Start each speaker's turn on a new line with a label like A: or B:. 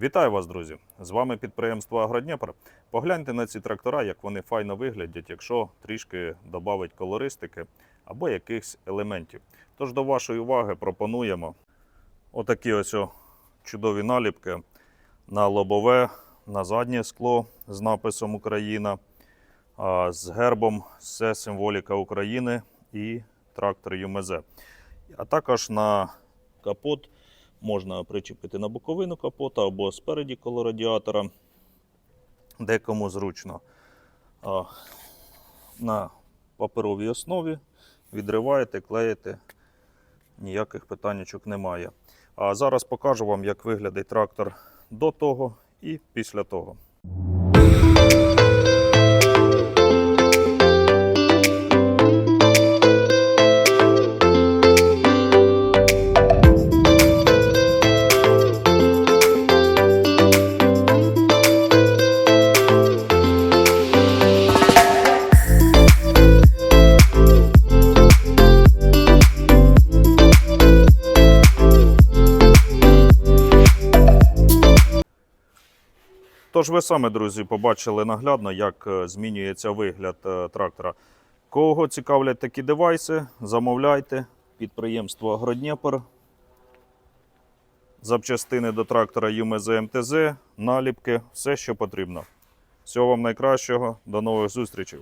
A: Вітаю вас, друзі! З вами підприємство Агродніпр. Погляньте на ці трактора, як вони файно виглядять, якщо трішки додати колористики або якихось елементів. Тож до вашої уваги пропонуємо отакі ось чудові наліпки на лобове, на заднє скло з написом Україна, з гербом все символіка України і трактор ЮМЗ. А також на капот можна причепити на боковину капота або спереді коло радіатора, Декому зручно. На паперовій основі відриваєте, клеїте, ніяких питаннячок немає. А зараз покажу вам, як виглядає трактор до того і після того. Тож ви самі, друзі, побачили наглядно, як е, змінюється вигляд е, трактора. Кого цікавлять такі девайси, замовляйте. Підприємство Агродніпр. Запчастини до трактора ЮМЗ МТЗ, наліпки, все, що потрібно. Всього вам найкращого, до нових зустрічей.